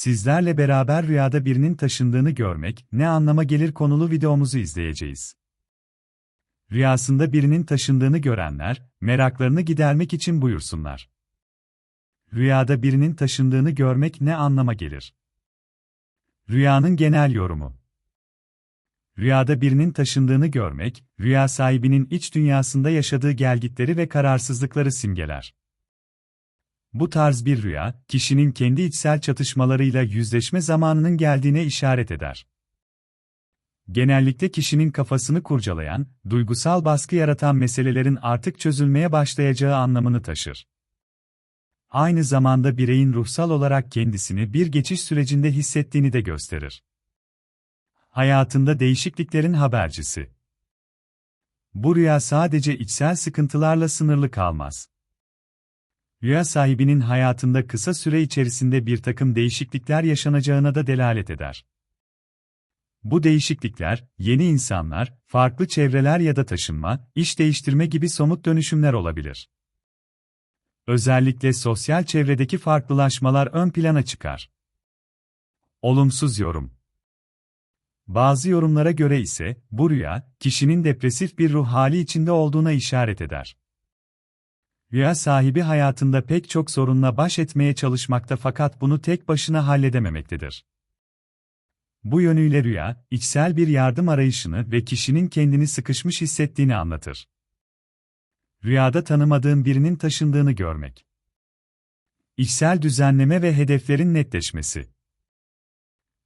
Sizlerle beraber rüyada birinin taşındığını görmek ne anlama gelir konulu videomuzu izleyeceğiz. Rüyasında birinin taşındığını görenler, meraklarını gidermek için buyursunlar. Rüyada birinin taşındığını görmek ne anlama gelir? Rüyanın genel yorumu. Rüyada birinin taşındığını görmek, rüya sahibinin iç dünyasında yaşadığı gelgitleri ve kararsızlıkları simgeler. Bu tarz bir rüya, kişinin kendi içsel çatışmalarıyla yüzleşme zamanının geldiğine işaret eder. Genellikle kişinin kafasını kurcalayan, duygusal baskı yaratan meselelerin artık çözülmeye başlayacağı anlamını taşır. Aynı zamanda bireyin ruhsal olarak kendisini bir geçiş sürecinde hissettiğini de gösterir. Hayatında değişikliklerin habercisi. Bu rüya sadece içsel sıkıntılarla sınırlı kalmaz. Rüya sahibinin hayatında kısa süre içerisinde bir takım değişiklikler yaşanacağına da delalet eder. Bu değişiklikler, yeni insanlar, farklı çevreler ya da taşınma, iş değiştirme gibi somut dönüşümler olabilir. Özellikle sosyal çevredeki farklılaşmalar ön plana çıkar. Olumsuz yorum Bazı yorumlara göre ise, bu rüya, kişinin depresif bir ruh hali içinde olduğuna işaret eder. Rüya sahibi hayatında pek çok sorunla baş etmeye çalışmakta fakat bunu tek başına halledememektedir. Bu yönüyle rüya, içsel bir yardım arayışını ve kişinin kendini sıkışmış hissettiğini anlatır. Rüyada tanımadığın birinin taşındığını görmek. İçsel düzenleme ve hedeflerin netleşmesi.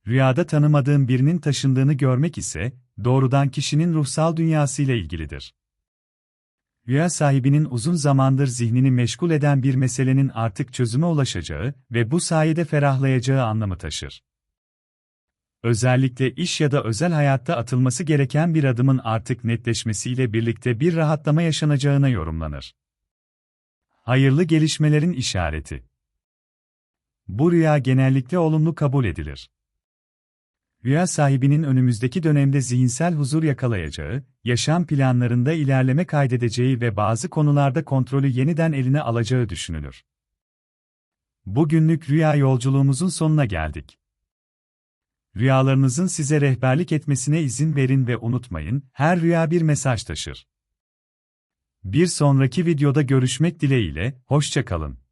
Rüyada tanımadığın birinin taşındığını görmek ise, doğrudan kişinin ruhsal dünyasıyla ilgilidir. Rüya sahibinin uzun zamandır zihnini meşgul eden bir meselenin artık çözüme ulaşacağı ve bu sayede ferahlayacağı anlamı taşır. Özellikle iş ya da özel hayatta atılması gereken bir adımın artık netleşmesiyle birlikte bir rahatlama yaşanacağına yorumlanır. Hayırlı gelişmelerin işareti. Bu rüya genellikle olumlu kabul edilir. Rüya sahibinin önümüzdeki dönemde zihinsel huzur yakalayacağı, yaşam planlarında ilerleme kaydedeceği ve bazı konularda kontrolü yeniden eline alacağı düşünülür. Bugünlük rüya yolculuğumuzun sonuna geldik. Rüyalarınızın size rehberlik etmesine izin verin ve unutmayın, her rüya bir mesaj taşır. Bir sonraki videoda görüşmek dileğiyle, hoşça kalın.